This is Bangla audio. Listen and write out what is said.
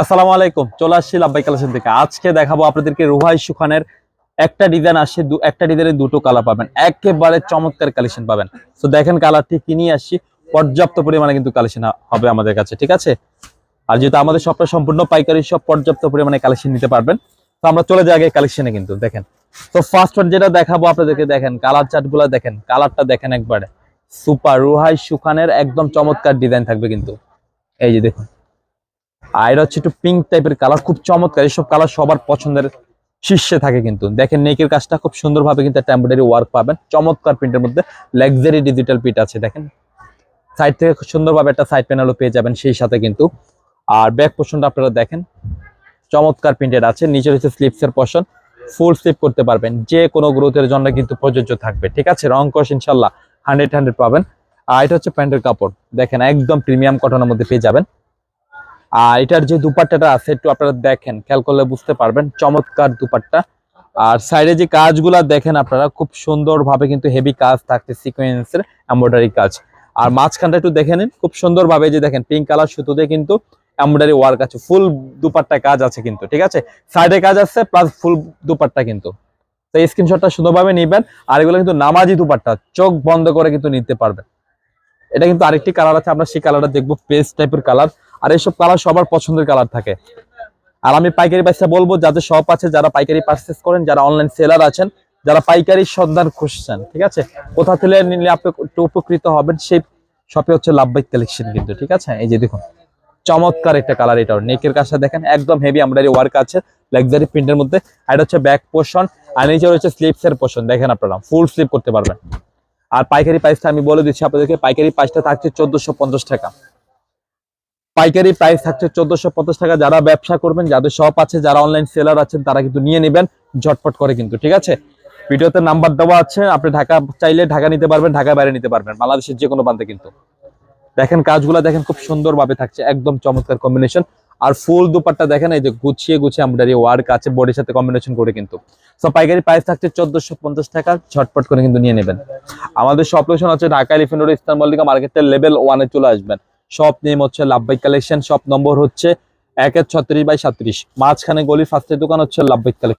আসসালামু আলাইকুম, চলে আসছি লাব্বাই কালেকশন থেকে। আজকে দেখাবো আপনাদেরকে রুহাই সুখানের একটা ডিজাইন আসছে একটা ডিজাইনে দুটো কালার পাবেন। একেবারে চমৎকার কালেকশন পাবেন। তো দেখেন কালারটি কি নিয়ে আসছি, পর্যাপ্ত পরিমাণে কিন্তু কালেকশন হবে আমাদের কাছে, ঠিক আছে? আর যেহেতু আমাদের সবটা সম্পূর্ণ পাইকারি সব পর্যাপ্ত পরিমাণে কালেকশন নিতে পারবেন, তো আমরা চলে যাই আগে কালেকশনে কিন্তু, দেখেন। তো ফার্স্ট ওয়ান যেটা দেখাবো আপনাদেরকে, দেখেন কালার চার্টগুলা দেখেন কালারটা দেখেন একবারে। সুপার রুহাই সুখানের একদম চমৎকার ডিজাইন থাকবে কিন্তু। এই যে দেখুন আর এটা হচ্ছে একটু পিঙ্ক টাইপের কালার খুব চমৎকার। এইসব কালার সবার পছন্দের শীর্ষে থাকে কিন্তু। দেখেন নেকের কাজটা খুব সুন্দরভাবে কিন্তু একটা ওয়ার্ক পাবেন। চমৎকার প্রিন্টের মধ্যে লাক্সারি ডিজিটাল প্রিন্ট আছে, দেখেন। সাইড থেকে সুন্দরভাবে একটা সাইড প্যানেলও পেয়ে যাবেন সেই সাথে কিন্তু। আর ব্যাক পোর্শনটা আপনারা দেখেন, চমৎকার প্রিন্টেড আছে। নিচে হচ্ছে স্লিপসের পোর্শন ফুল স্লিপ করতে পারবেন। যে কোনো গ্রোথের জন্য কিন্তু প্রযোজ্য থাকবে, ঠিক আছে? রং কষ ইনশাল্লাহ হান্ড্রেড হান্ড্রেড পাবেন। আর এটা হচ্ছে প্যান্টের কাপড়। দেখেন একদম প্রিমিয়াম কটনের মধ্যে পেয়ে যাবেন। আর এটার যে দুপাট্টাটা আছে, একটু আপনারা দেখেন, খেয়াল করলে বুঝতে পারবেন, চমৎকার দুপাট্টা। আর সাইডে যে কাজগুলা দেখেন আপনারা, খুব সুন্দরভাবে কিন্তু হেভি কাজ থাকছে সিকোয়েন্সের এমব্রয়ডারি কাজ। আর মাঝখানটা একটু দেখে নিন, খুব সুন্দরভাবে যে দেখেন পিঙ্ক কালার সুতোতে কিন্তু এমব্রয়ডারি ওয়ার্ক আছে ফুল দুপাট্টা কাজ আছে কিন্তু, ঠিক আছে? সাইডে কাজ আছে প্লাস ফুল দুপাট্টা কিন্তু। তো এই স্ক্রিনশটটা সুন্দরভাবে নিবেন, আর এগুলো কিন্তু নামাজি দুপাট্টা, চোখ বন্ধ করে কিন্তু নিতে পারবেন। এটা কিন্তু আরেকটি কালার আছে, আমরা সেই কালারটা দেখব পেস্ট টাইপের কালার আর এইসব কালার সবার পছন্দের কালার থাকে। আর আমি পাইকারি পয়সা বলব, যাদের শপ আছে, যারা পাইকারি পারচেস করেন, যারা অনলাইন সেলার আছেন, যারা পাইকারি সন্ধান খুঁজছেন, ঠিক আছে? কোথা থেকে নিলে আপনি একটু উপকৃত হবেন, সেই শপে হচ্ছে লাভবাইক কালেকশন কিন্তু, ঠিক আছে? এই যে দেখুন, চমৎকার একটা কালার এটাও নেকের কাছে দেখেন, একদম হেভি এমব্রয়ডারি ওয়ার্ক আছে লাক্সারি প্রিন্টের মধ্যে। আর এটা হচ্ছে ব্যাক পোর্শন আর নিচে রয়েছে স্লিপস এর পোর্শন দেখেন আপনারা ফুল স্লিপ করতে পারবেন। আর পাইকারি প্রাইসটা আমি বলে দিচ্ছি আপনাদেরকে, পাইকারি প্রাইসটা থাকছে চোদ্দশো টাকা। পাইকারি প্রাইস থাকছে চোদ্দশো পঞ্চাশ টাকা। যারা ব্যবসা করবেন, যাদের শপ আছে, যারা অনলাইন সেলার আছেন, তারা কিন্তু নিয়ে নেবেন, ঝটপট করে কিন্তু, ঠিক আছে? ভিডিওতে নাম্বার দেওয়া আছে, আপনি ঢাকা চাইলে ঢাকা নিতে পারবেন ঢাকা বাইরে নিতে পারবেন, বাংলাদেশের যে কোনো প্রান্তে কিন্তু। দেখেন কাজগুলো দেখেন খুব সুন্দরভাবে থাকছে, একদম চমৎকার কম্বিনেশন আর ফুল দুপাট্টা দেখেন, এই যে গুছিয়ে গুছিয়ে এমব্রয়ডারি ওয়ার্ক আছে বডির সাথে কম্বিনেশন করে কিন্তু। সো পাইকারি প্রাইস থাকছে চোদ্দশো পঞ্চাশ টাকা, ঝটপট করে কিন্তু নিয়ে নেবেন। আমাদের সব লোকেশন হচ্ছে ঢাকা এলিফেন্ট রোড ইস্তান মল্লিকা মার্কেটের লেভেল ওয়ানে চলে আসবেন। শপ নেম হচ্ছে লাভবাই কালেকশন শপ নম্বর হচ্ছে একের ছত্রিশ বাই সাত্রিশ। মাঝখানে গলির ফার্স্টের দোকান হচ্ছে লাভবাই কালেকশন